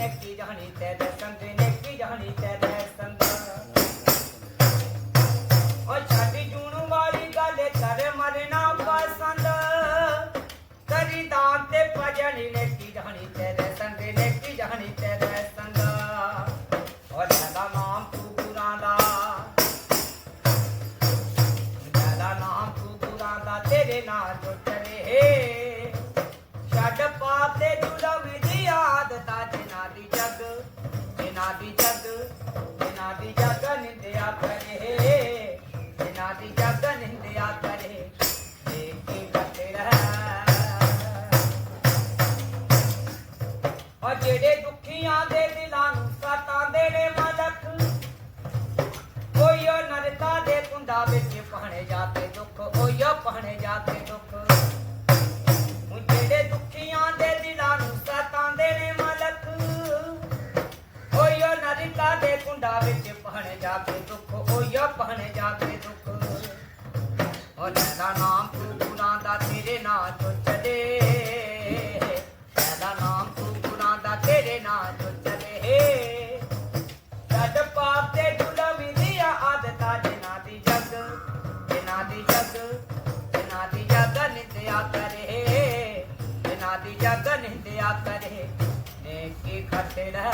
neki jahani te de sant neki jahani te de sant ਓ ਛੱਡ ਜੂਣ ਵਾਲੀ ਗੱਲ ਕਰ ਮਰਨਾ ਪਸੰਦ ਕਰੀ ਦਾਂ ਤੇ ਭਜਣੀ neki jahani te de sant neki jahani te de sant ਓ ਜਦਾ ਨਾਮ ਤੂੰ ਗੁਰਾਂ ਦਾ ਜਦਾ ਨਾਮ ਤੂੰ ਗੁਰਾਂ ਦਾ ਤੇਰੇ ਨਾਲ ਜੁਟ ਦੀ ਜਗ ਜਿਨਾ ਦੀ ਜਗ ਨਿੰਦਿਆ ਕਰੇ। ਜਿਨਾ ਦੀ ਜਗ ਨਿੰਦਿਆ ਕਰੇ ਏਕੀ ਘਟ ਔਰ ਜਿਹੜੇ ਦੁਖੀਆਂ ਦੇ ਦਿਲਾਂ ਨੂੰ ਸਤਾਉਂਦੇ ਨੇ ਮਲਕ ਓਯੋ ਨਰਕਾ ਦੇ ਕੁੰਡਾ ਵਿੱਚ ਪਹਣੇ ਜਾਤੇ ਦੁੱਖ ਓਯੋ ਪਹਣੇ ਜਾਤੇ ਨਰਕਾ ਵਿੱਚ ਪਹਣੇ ਜਾਤੇ ਦੁੱਖ ਹੋਇਆ ਪਹਣੇ ਜਾਤੇ ਦੁੱਖ। ਓ ਤੇਰਾ ਨਾਮ ਤੂੰ ਗੁਨਾ ਦਾ ਤੇਰੇ ਨਾਂ ਤੋਂ ਚਲੇ। ਤੇਰਾ ਨਾਮ ਤੂੰ ਗੁਨਾ ਦਾ ਤੇਰੇ ਨਾਂ ਤੋਂ ਚਲੇ। ਜਦ ਪਾਪ ਤੇ ਜ਼ੁਲਮ ਦੀਆਂ ਆਦਤਾਂ ਜਿਨ੍ਹਾਂ ਦੀ ਜਗ, ਜਿਨ੍ਹਾਂ ਦੀ ਜਗ, ਜਿਨ੍ਹਾਂ ਦੀ ਜਗ ਨਿੰਦਿਆ ਕਰੇ। ਜਿਨ੍ਹਾਂ ਦੀ ਜਗ ਨਿੰਦਿਆ ਕਰੇ, ਨੇਕੀ ਖਟੜਾ